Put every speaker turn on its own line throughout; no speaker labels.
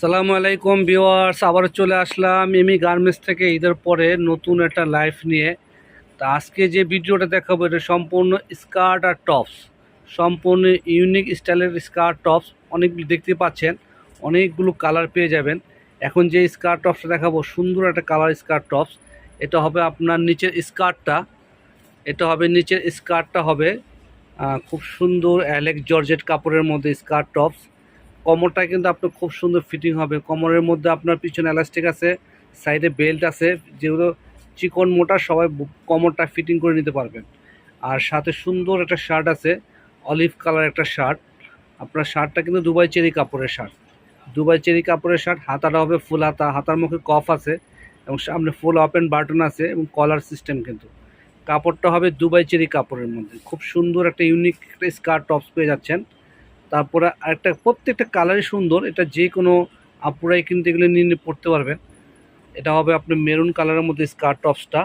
সালামু আলাইকুম ভিওয়ার্স আবার চলে আসলাম এমি গার্মেন্টস থেকে ঈদের পরে নতুন একটা লাইফ নিয়ে। তা আজকে যে ভিডিওটা দেখাবো, এটা সম্পূর্ণ স্কার্ট আর টপস। সম্পূর্ণ ইউনিক স্টাইলের স্কার্ট টপস অনেকগুলো দেখতে পাচ্ছেন, অনেকগুলো কালার পেয়ে যাবেন। এখন যে স্কার্ট টপসটা দেখাবো, সুন্দর একটা কালার স্কার্ট টপস। এটা হবে আপনার নিচের স্কার্টটা, এটা হবে নিচের স্কার্টটা হবে খুব সুন্দর অ্যালেক জর্জেট কাপড়ের মধ্যে স্কার্ট টপস। কোমরটা কিন্তু আপনার খুব সুন্দর ফিটিং হবে। কোমরের মধ্যে আপনার পিছনে এলাস্টিক আছে সাইডে বেল্ট আছে, যেগুলো চিকন মোটা, সবাই কোমরটা ফিটিং করে নিতে পারবেন। আর সাথে সুন্দর একটা শার্ট আছে অলিভ কালার একটা শার্ট আপনার শার্টটা কিন্তু দুবাই চেরি কাপড়ের শার্ট দুবাই চেরি কাপড়ের শার্ট হাতাটা হবে ফুল হাতা, হাতার মুখে কফ আছে এবং সামনে ফুল ওপেন বাটন আছে এবং কলার সিস্টেম কিন্তু। কাপড়টা হবে দুবাই চেরি কাপড়ের মধ্যে। খুব সুন্দর একটা ইউনিক একটা স্কার্ট টপস পেয়ে যাচ্ছেন। তারপরে আরেকটা, প্রত্যেকটা কালারই সুন্দর, এটা যে কোনো আপুরাই কিন্তু এগুলো নিয়ে নিয়ে পড়তে পারবেন। এটা হবে আপনার মেরুন কালারের মধ্যে স্কার্ট টপসটা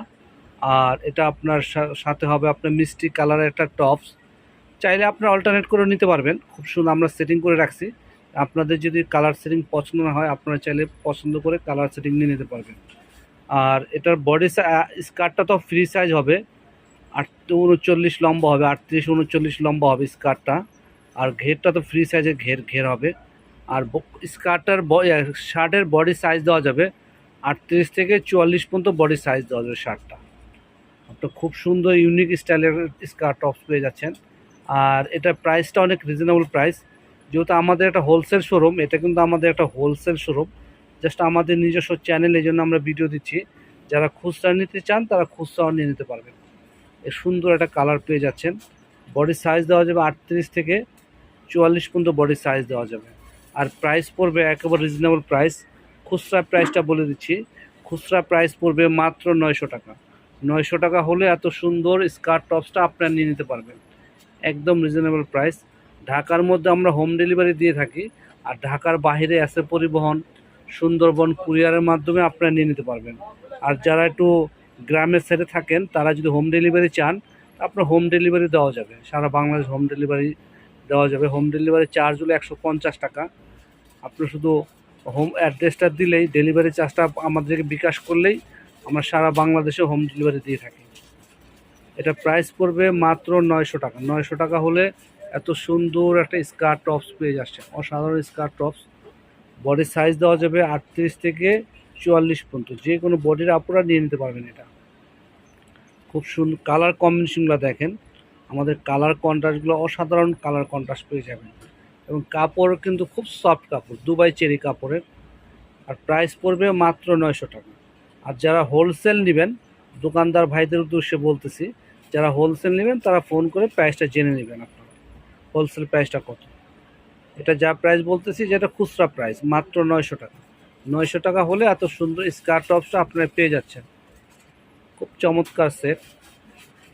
আর এটা আপনার সাথে হবে আপনার মিষ্টি কালারের একটা টপস চাইলে আপনার অল্টারনেট করে নিতে পারবেন, খুব সুন্দর আমরা সেটিং করে রাখছি। আপনাদের যদি কালার সেটিং পছন্দ না হয়, আপনারা চাইলে পছন্দ করে কালার সেটিং নিয়ে নিতে পারবেন। আর এটার বডি স্কার্টটা তো ফ্রি সাইজ হবে। আট, উনচল্লিশ লম্বা হবে, আটত্রিশ, উনচল্লিশ লম্বা হবে স্কার্টটা আর ঘেরটা তো ফ্রি সাইজের ঘের ঘের হবে। আর স্কার্টার শার্টের বডি সাইজ দেওয়া যাবে। আটত্রিশ থেকে চুয়াল্লিশ পর্যন্ত বডি সাইজ দেওয়া যাবে শার্টটা। আপনার খুব সুন্দর ইউনিক স্টাইলের স্কার্ট টপস পেয়ে যাচ্ছেন। আর এটার প্রাইসটা অনেক রিজনেবল প্রাইস যেহেতু আমাদের একটা হোলসেল শোরুম এটা কিন্তু আমাদের একটা হোলসেল শোরুম জাস্ট আমাদের নিজস্ব চ্যানেল এই জন্য আমরা ভিডিও দিচ্ছি। যারা খুচরা নিতে চান, তারা খুচরাও নিয়ে নিতে পারবেন। এ সুন্দর একটা কালার পেয়ে যাচ্ছেন। বডি সাইজ দেওয়া যাবে আটত্রিশ থেকে চুয়াল্লিশ পর্যন্ত বডি সাইজ দেওয়া যাবে। আর প্রাইস পড়বে একেবারে রিজনেবল প্রাইস খুচরা প্রাইসটা বলে দিচ্ছি। খুচরা প্রাইস পড়বে মাত্র নয়শো টাকা। নয়শো টাকা হলে এত সুন্দর স্কার্ট টপসটা আপনারা নিয়ে নিতে পারবেন। একদম রিজনেবল প্রাইস ঢাকার মধ্যে আমরা হোম ডেলিভারি দিয়ে থাকি। আর ঢাকার বাইরে আছে পরিবহন। সুন্দরবন কুরিয়ারের মাধ্যমে আপনারা নিয়ে নিতে পারবেন। আর যারা একটু গ্রামের সাইডে থাকেন, তারা যদি হোম ডেলিভারি চান, আপনার হোম ডেলিভারি দেওয়া যাবে। সারা বাংলাদেশ হোম ডেলিভারি দেওয়া যাবে। হোম ডেলিভারি চার্জ হলো একশো পঞ্চাশ টাকা। আপনি শুধু হোম অ্যাড্রেসটা দিলেই ডেলিভারি চার্জটা আমাদেরকে বিকাশ করলেই আমরা সারা বাংলাদেশে হোম ডেলিভারি দিয়ে থাকি। এটা প্রাইস পড়বে মাত্র নয়শো টাকা। নয়শো টাকা হলে এত সুন্দর একটা স্কার্ট টপস পেয়ে যাচ্ছে অসাধারণ স্কার্ট টপস বডির সাইজ দেওয়া যাবে আটত্রিশ থেকে চুয়াল্লিশ পর্যন্ত। যে কোনো বডির আপনারা নিয়ে নিতে পারবেন এটা। খুব সুন্দর কালার কম্বিনেশনগুলো দেখেন। আমাদের কালার কন্ট্রাস্টগুলো অসাধারণ কালার কন্ট্রাস্ট পেয়ে যাবেন। এবং কাপড় কিন্তু খুব সফট কাপড়, দুবাই চেরি কাপড়ের। আর প্রাইস পড়বে মাত্র নয়শো টাকা। আর যারা হোলসেল নেবেন, দোকানদার ভাইদের উদ্দেশ্যে বলতেছি, যারা হোলসেল নেবেন, তারা ফোন করে প্রাইসটা জেনে নেবেন আপনারা। হোলসেল প্রাইসটা কত? এটা যা প্রাইস বলতেছি, যেটা খুচরা প্রাইস মাত্র নয়শো টাকা। নয়শো টাকা হলে এত সুন্দর স্কার্ট টপসটা আপনারা পেয়ে যাচ্ছেন। খুব চমৎকার সেট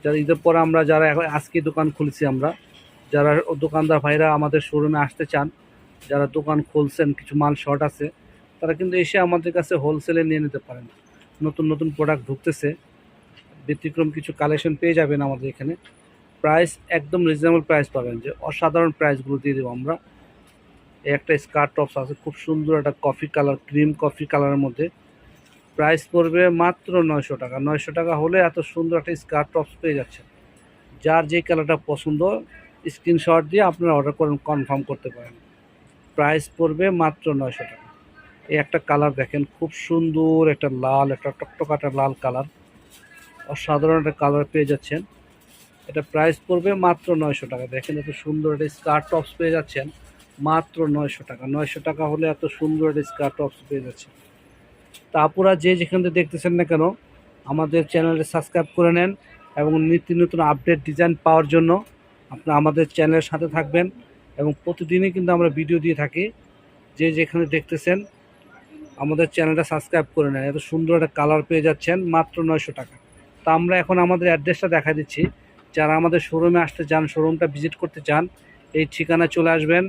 যারা ঈদের পরে আমরা যারা এখন আজকে দোকান খুলছি আমরা, যারা দোকানদার ভাইরা আমাদের শোরুমে আসতে চান, যারা দোকান খুলছেন, কিছু মাল শর্ট আছে, তারা কিন্তু এসে আমাদের কাছে হোলসেলে নিয়ে নিতে পারেন। নতুন নতুন প্রোডাক্ট ঢুকতেছে, ব্যতিক্রম কিছু কালেকশন পেয়ে যাবেন আমাদের এখানে। প্রাইস একদম রিজনেবল প্রাইস পাবেন যে অসাধারণ প্রাইসগুলো দিয়ে দেবো আমরা। একটা স্কার্ট টপস আছে, খুব সুন্দর একটা কফি কালার ক্রিম কফি কালারের মধ্যে। প্রাইস পড়বে মাত্র নয়শো টাকা। নয়শো টাকা হলে এত সুন্দর একটা স্কার্ট টপস পেয়ে যাচ্ছে যার যে কালারটা পছন্দ স্ক্রিনশট দিয়ে আপনারা অর্ডার করেন কনফার্ম করতে পারেন। প্রাইস পড়বে মাত্র নয়শো টাকা। এই একটা কালার দেখেন, খুব সুন্দর একটা লাল, একটা টকটকাটা লাল কালার অসাধারণ একটা কালার পেয়ে যাচ্ছেন। এটা প্রাইস পড়বে মাত্র নয়শো টাকা। দেখেন এত সুন্দর একটা স্কার্ট টপস পেয়ে যাচ্ছেন। মাত্র নয়শো টাকা। নয়শো টাকা হলে এত সুন্দর একটা স্কার্ট টপস পেয়ে যাচ্ছে তা আপুরা যে যেখান থেকে দেখতেছেন না কেন, আমাদের চ্যানেলটি সাবস্ক্রাইব করে নেন এবং নিত্য নতুন আপডেট ডিজাইন পাওয়ার জন্য আপনারা আমাদের চ্যানেলের সাথে থাকবেন এবং প্রতিদিনই কিন্তু আমরা ভিডিও দিয়ে থাকি। যে যেখানে দেখতেছেন, আমাদের চ্যানেলটা সাবস্ক্রাইব করে নেন। এত সুন্দর একটা কালার পেয়ে যাচ্ছেন, মাত্র নয়শো টাকা। তা আমরা এখন আমাদের অ্যাড্রেসটা দেখা দিচ্ছি। যারা আমাদের শোরুমে আসতে চান, শোরুমটা ভিজিট করতে চান, এই ঠিকানা চলে আসবেন।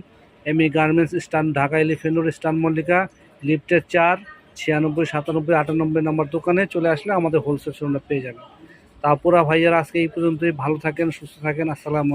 এমই গার্মেন্টস স্টান ঢাকা এলিফেন্টর স্টান মল্লিকা, লিফটের চার ছিয়ানব্বই, সাতানব্বই, আটানব্বই নম্বর দোকানে চলে আসলে আমাদের হোলসেল শোরুমটা পেয়ে যাবেন। তারপর ভাইয়ারা আজকে এই পর্যন্তই। ভালো থাকেন, সুস্থ থাকেন। আসসালামু